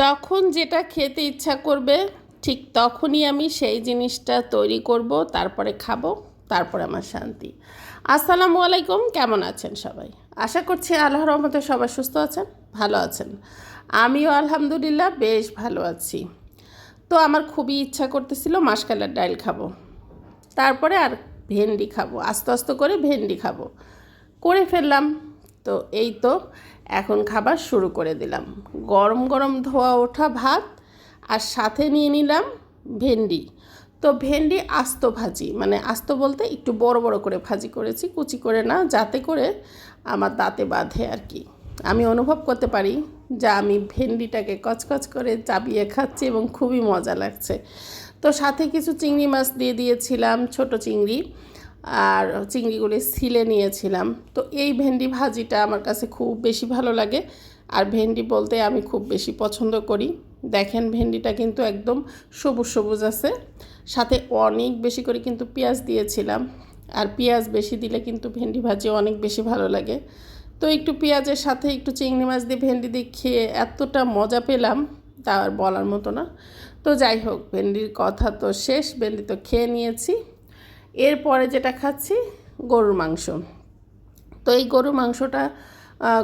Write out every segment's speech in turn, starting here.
যখন যেটা খেতে ইচ্ছা করবে, ঠিক তখনই আমি সেই জিনিসটা তৈরি করব, তারপরে খাব, তারপরে আমার শান্তি। আসসালামু আলাইকুম, কেমন আছেন সবাই? আশা করছি আল্লাহ রহমতে সবাই সুস্থ আছেন, ভালো আছেন। আমিও আলহামদুলিল্লাহ বেশ ভালো আছি। তো আমার খুবই ইচ্ছা করতেছিল মাসকালের ডাইল খাব। তারপরে আর ভেন্ডি খাব, আস্তে আস্তে করে ভেন্ডি খাব। করে ফেললাম। তো এই তো এখন খাবার শুরু করে দিলাম। গরম গরম ধোয়া ওঠা ভাত আর সাথে নিয়ে নিলাম ভেন্ডি। তো ভেন্ডি আস্ত ভাজি মানে আস্ত বলতে একটু বড় বড় করে ভাজি করেছি, কুচি করে না, যাতে করে আমার দাঁতে বাঁধে আর কি। আমি অনুভব করতে পারি যে আমি ভেন্ডিটাকে কচকচ করে চাবিয়ে খাচ্ছি এবং খুবই মজা লাগছে। তো সাথে কিছু চিংড়ি মাছ দিয়ে দিয়েছিলাম, ছোট চিংড়ি। আর চিংড়িগুলি ছিলে নিয়েছিলাম। তো এই ভেন্ডি ভাজিটা আমার কাছে খুব বেশি ভালো লাগে। আর ভেন্ডি বলতে আমি খুব বেশি পছন্দ করি। দেখেন ভেন্ডিটা কিন্তু একদম সবুজ সবুজ আছে। সাথে অনেক বেশি করে কিন্তু পেঁয়াজ দিয়েছিলাম। আর পেঁয়াজ বেশি দিলে কিন্তু ভেন্ডি ভাজি অনেক বেশি ভালো লাগে। তো একটু পেঁয়াজের সাথে একটু চিংড়ি মাছ দিয়ে ভেন্ডি দিয়ে খেয়ে এতটা মজা পেলাম, তা আর বলার মতো না। তো যাই হোক, ভেন্ডির কথা তো শেষ, ভেন্ডি তো খেয়ে নিয়েছি। এরপরে যেটা খাচ্ছি, গরুর মাংস। তো এই গরুর মাংসটা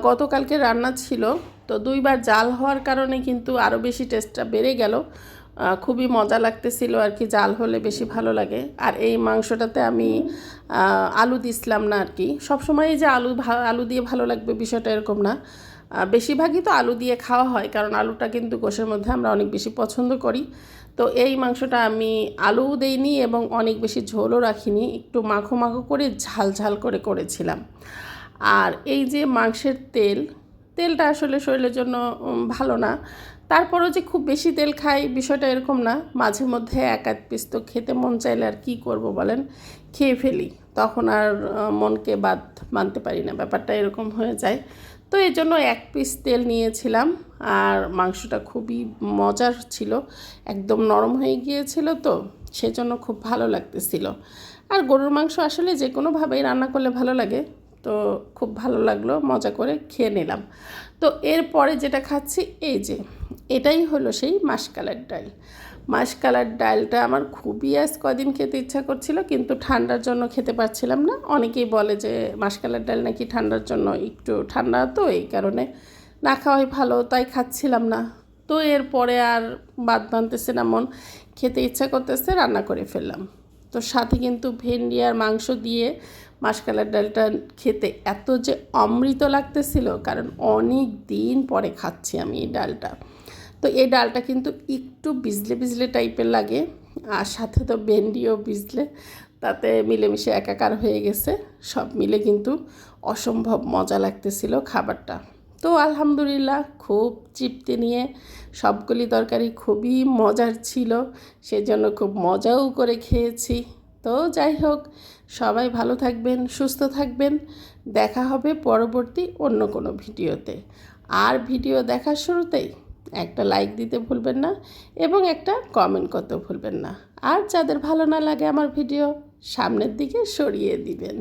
গতকালকে রান্না ছিল। তো দুইবার জাল হওয়ার কারণে কিন্তু আরও বেশি টেস্টটা বেড়ে গেল। খুবই মজা লাগতেছিল আর কি, জাল হলে বেশি ভালো লাগে। আর এই মাংসটাতে আমি আলু দিছিলাম না আর কি। সবসময় যে আলু আলু দিয়ে ভালো লাগবে বিষয়টা এরকম না। বেশিরভাগই তো আলু দিয়ে খাওয়া হয়, কারণ আলুটা কিন্তু গোশের মধ্যে আমরা অনেক বেশি পছন্দ করি। তো এই মাংসটা আমি আলুও দেইনি এবং অনেক বেশি ঝোলও রাখিনি, একটু মাখো মাখো করে ঝাল ঝাল করে করেছিলাম। আর এই যে মাংসের তেল, তেলটা আসলে শরীরের জন্য ভালো না। তারপরও যে খুব বেশি তেল খাই বিষয়টা এরকম না। মাঝে মধ্যে এক এক পিস তো খেতে মন চাইলে আর কী করব বলেন? খেয়ে ফেলি। তখন আর মনকে বাদ মানতে পারি না। ব্যাপারটা এরকম হয়ে যায়। তো এই জন্য এক পিস তেল নিয়েছিলাম। আর মাংসটা খুবই মজার ছিল। একদম নরম হয়ে গিয়েছিল তো, সেজন্য খুব ভালো লাগতেছিল। আর গরুর মাংস আসলে যে কোনোভাবেই রান্না করলে ভালো লাগে। তো খুব ভালো লাগল। মজা করে খেয়ে নিলাম। তো এরপরে যেটা খাচ্ছি, এই যে এটাই হলো সেই মাসকালের ডাল। মাসকালার ডালটা আমার খুবই আজ কদিন খেতে ইচ্ছা করছিল, কিন্তু ঠান্ডার জন্য খেতে পারছিলাম না। অনেকেই বলে যে মাসকালার ডাল নাকি ঠান্ডার জন্য একটু ঠান্ডা, তো এই কারণে না খাওয়াই ভালো, তাই খাচ্ছিলাম না। তো এরপরে আর বাদ বানতেছে না মন, খেতে ইচ্ছা করতেছে, রান্না করে ফেললাম। তো সাথে কিন্তু ভেন্ডি আর মাংস দিয়ে মাসকালার ডালটা খেতে এত যে অমৃত লাগতেছিল, কারণ অনেক দিন পরে খাচ্ছি আমি এই ডালটা। তো এই ডালটা কিন্তু একটু বিজলে বিজলে টাইপের লাগে, আর সাথে তো ভেন্ডিও বিজলে, তাতে মিলেমিশে একাকার হয়ে গেছে। সব মিলে কিন্তু অসম্ভব মজা লাগতেছিল খাবারটা। তো আলহামদুলিল্লাহ, খুব চিপতে নিয়ে সবগুলি তরকারি খুবই মজার ছিল, সেজন্য খুব মজাও করে খেয়েছি। তো যাই হোক, সবাই ভালো থাকবেন, সুস্থ থাকবেন। দেখা হবে পরবর্তী অন্য কোনো ভিডিওতে। আর ভিডিও দেখার শুরুতেই একটা লাইক দিতে ভুলবেন না এবং একটা কমেন্ট করতে ভুলবেন না। আর যাদের ভালো না লাগে আমার ভিডিও সামনের দিকে সরিয়ে দিবেন।